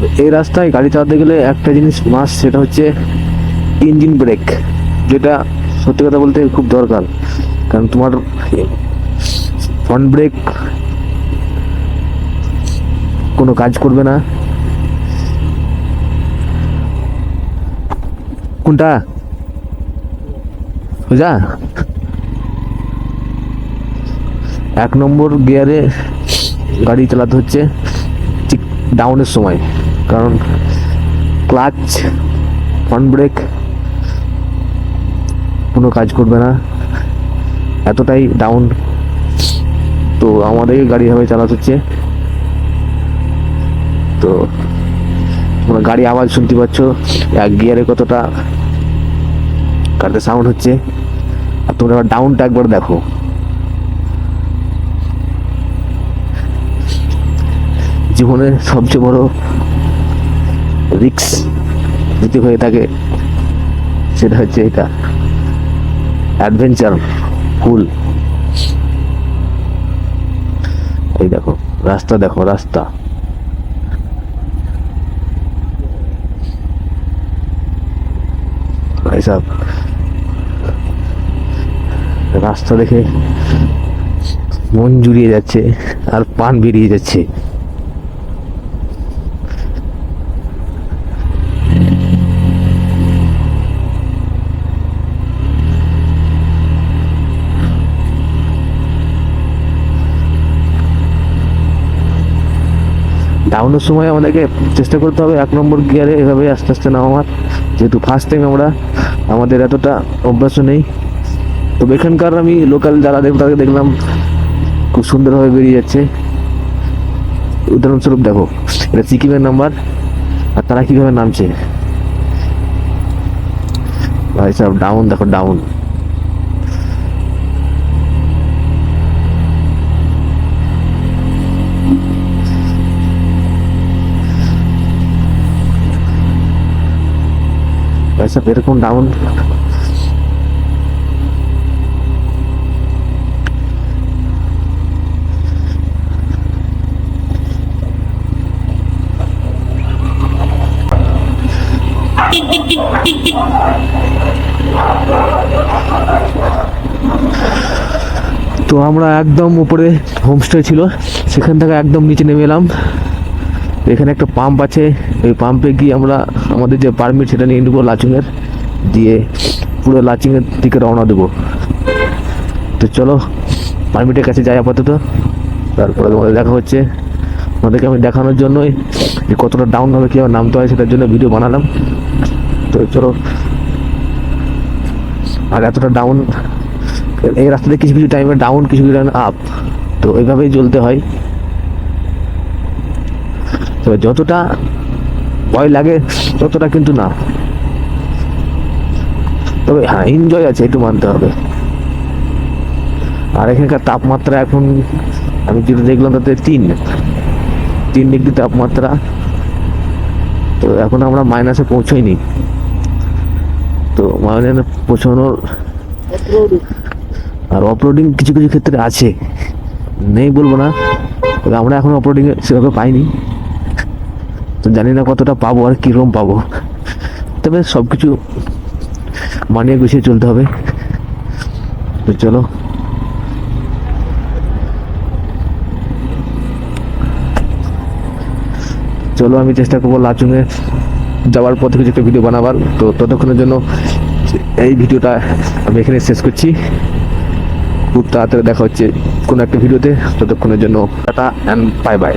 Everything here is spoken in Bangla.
তবে এই রাস্তায় গাড়ি চালাতে গেলে একটা জিনিস মাস সেটা হচ্ছে ইঞ্জিন ব্রেক যেটা সত্যি কথা বলতে খুব দরকার। কারণ তোমার ফ্রন্ট ব্রেক কোনো কাজ করবে না। কোনটা? বুঝা এক নম্বর গিয়ারে গাড়ি চালাতে হচ্ছে ঠিক ডাউনের সময়। কারণ ক্লাচ ফ্রন্ট ব্রেক কোনো কাজ করবে না। এতটাই ডাউন তো আমাদেরকে গাড়ি এভাবে চালাতে হচ্ছে। তো তোমরা গাড়ি আওয়াজ শুনতে পাচ্ছ। এক গিয়ারে কতটা গাড়িতে সাউন্ড হচ্ছে। আর তোমরা এবার ডাউনটা একবার দেখো। জীবনের সবচেয়ে বড় রিক্স যদি হয়ে থাকে, সেটা হচ্ছে এটা। অ্যাডভেঞ্চার ফুল এই দেখো, রাস্তা দেখো, রাস্তা। রাস্তা দেখে মন জুড়িয়ে যাচ্ছে আর পান বেরিয়ে যাচ্ছে। ডাউনের সময় আমাদেরকে চেষ্টা করতে হবে এক নম্বর গিয়ারে এভাবে আস্তে আস্তে নামার। যেহেতু ফার্স্ট টাইম আমরা, আমাদের এতটা অভ্যাসও নেই। তো এখানকার আমি লোকাল যারা দেখ তাদের দেখলাম, খুব সুন্দরভাবে বেরিয়ে যাচ্ছে। উদাহরণস্বরূপ দেখো, এটা সিকিমের নাম্বার আর তারা কীভাবে নামছে? ভাই সাহেব ডাউন দেখো ডাউন ভাই এরকম ডাউন তো আমরা একদম উপরে হোমস্টে ছিল, সেখান থেকে একদম নিচে নেমে এলাম। এখানে একটা পাম্প আছে। ওই পাম্পে গিয়ে আমরা আমাদের যে পারমিট সেটা নিয়ে নেব লাচুংয়ের। দিয়ে পুরো লাচিংয়ের দিকে রওনা দেবো। তো চলো পারমিটের কাছে যাই আপাতত। তারপরে তোমাদের দেখা হচ্ছে। আমাদেরকে আমি দেখানোর জন্যই যে কতটা ডাউন হবে, কীভাবে নামতে হয় সেটার জন্য ভিডিও বানালাম। তো চলো, আর এতটা ডাউন এই রাস্তাতে কিছু কিছু টাইমে ডাউন কিছু কিছু টাইমে আপ তো এইভাবেই চলতে হয়। তবে যতটা ভয় লাগে, ততটা কিন্তু না। তবে হ্যাঁ এনজয় আছে একটু মানতে হবে। আর এখানকার তাপমাত্রা এখন, আমি যেটা দেখলাম তাতে তিন। তিন ডিগ্রি তাপমাত্রা। তো এখন আমরা মাইনাসে পৌঁছইনি। তো মাইনাসে পৌঁছানোর আর অপলোডিং কিছু কিছু ক্ষেত্রে আছে। নেই বলব না আমরা এখন অপলোডিং সেভাবে পাইনি। তো জানি না কতটা পাবো আর কীরকম পাবো। তবে সব কিছু মানিয়ে গুছিয়ে চলতে হবে। তো চলো। চলো, আমি চেষ্টা করব লাচুংয়ে যাওয়ার পথে কিছু একটা ভিডিও বানাবার। তো ততক্ষণের জন্য এই ভিডিওটা আমি এখানে শেষ করছি। খুব তাড়াতাড়ি দেখা হচ্ছে কোনো একটা ভিডিওতে। ততক্ষণের জন্য টাটা অ্যান্ড বাই বাই